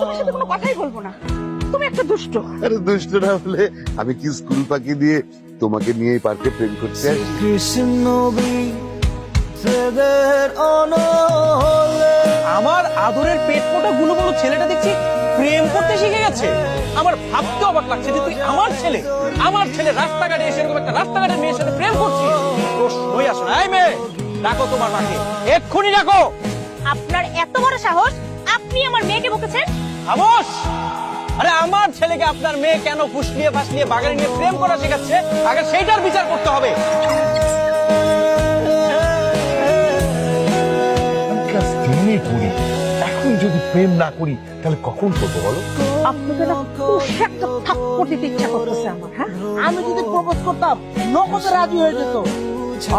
তোমার সাথে কোনো কথাই বলব না। তুমি একটা দুষ্ট। আরে দুষ্ট না হলে আমি কি স্কুল পাখি দিয়ে তোমাকে নিয়ে এই পার্কে প্রেম করতে আসি? আমার আদরের পেট ফোটা গুলো বলো ছেলেটা দেখছি প্রেম করতে শিখে গেছে। আমার ভাবতে অবাক লাগছে যে তুই আমার ছেলে আমার ছেলে রাস্তাঘাটে এসে এরকম একটা রাস্তাঘাটের মেয়ের সাথে প্রেম করছিস। প্রশ্নই আসে না। এই মেয়ে ডাকো তোমার মাকে। এক্ষুনি ডাকো। আপনার এত বড় সাহস আপনি আমার মেয়েকে বকেছেন? খামোশ! আরে আমার ছেলেকে আপনার মেয়ে কেন ফুসলিয়ে ফাসলিয়ে বাগানে নিয়ে প্রেম করা শেখাচ্ছে? আগে সেইটার বিচার করতে হবে। ক্লাস টেনে পড়ি। এখন যদি প্রেম না করি তাহলে কখন করব বলো? আপনাকে না কষে থাপ্পড় দিতে ইচ্ছা করতেছে আমার হ্যাঁ? আমি যদি প্রপোজ করতাম নগদে রাজি হয়ে যেত।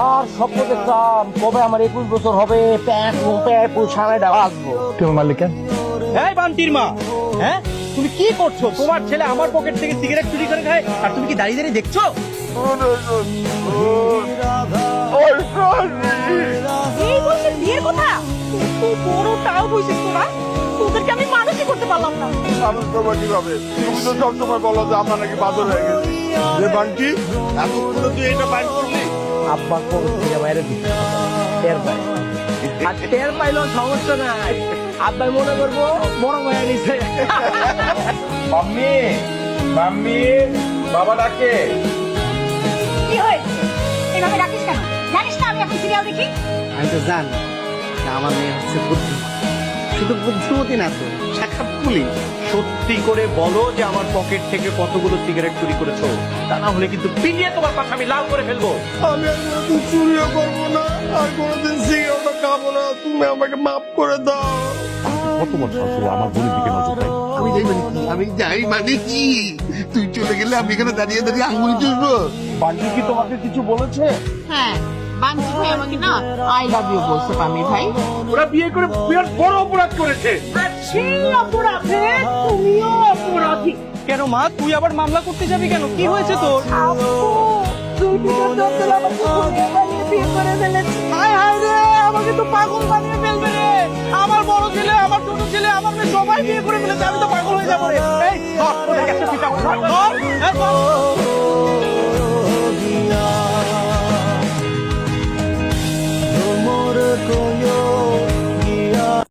আর স্বপ্ন দেখতাম কবে আমার একুশ বছর হবে? প্যাক প্যাক সারাইটা আসব। তুমি মারলে কেন? বান্টির মা হ্যাঁ? তুমি কি করছ? তোমার ছেলে আমার পকেট থেকে সিগারেট চুরি করে খায় আর তুমি কি দাঁড়িয়ে দাঁড়িয়ে দেখছ? এই বলছে বিয়ের কথা? তুই বড় তাও বলছিস তোরা তোদেরকে আমি মানুষই করতে পারলাম না। মানুষ করব কীভাবে? তুমি তো সবসময় বলো যে আমরা নাকি বাদল হয়ে গেছি। যে বান্টি এতক্ষণে তুই এটা বাইর করলি। আব্বা কোন থেকে বাইরে দিচ্ছে টের পাই আর টের পাইলেও সমস্যা নাই। আব্বাই মনে করব বড় হয়ে গেছে। মাম্মি মাম্মি বাবা ডাকে। কি হয়েছে? এভাবে রাখিস কেন? জানিস না আমি এখন সিরিয়াল দেখি? আমি তো জানি যে আমার মেয়ে হচ্ছে বুদ্ধিমান। শুধু বুদ্ধিমতী না তো সাক্ষাৎ পুলিশ। সত্যি করে বলো যে আমার পকেট থেকে কতগুলো সিগারেট চুরি করেছ। তা না হলে কিন্তু পিটিয়ে তোমার পাশে আমি লাল করে ফেলব। আমি আর কোনোদিন চুরিও করব না আর কোনোদিন সিগারেটও খাব না। তুমি আমাকে মাফ করে দাও। কত হলো আমার বোনের দিকে নজর দেয়। আমি যাই মানে কি? আমি যাই মানে কি? তুই চলে গেলে আমি এখানে দাঁড়িয়ে দাঁড়িয়ে আঙুল চুষবো। বান্টি কি তোমাকে কিছু বলেছে? হ্যাঁ। ভাই আমাকে না আই লাভ ইউ বলছে পামি ভাই। ওরা বিয়ে করে বিরাট বড় অপরাধ করেছে। আর সেই অপরাধে তুমিও অপরাধী। কেন মা? তুই আবার মামলা করতে যাবি কেন? কি হয়েছে তোর? তুই আমাকে বিয়ে করে ফেলেছিস? হায় হায় রে আমাকে তো পাগল বানিয়ে ফেলবে রে। আমার বড় ছেলে আমার ছোট ছেলে আমার মেয়ে সবাই বিয়ে করে ফেলেছে আমি তো পাগল হয়ে যাব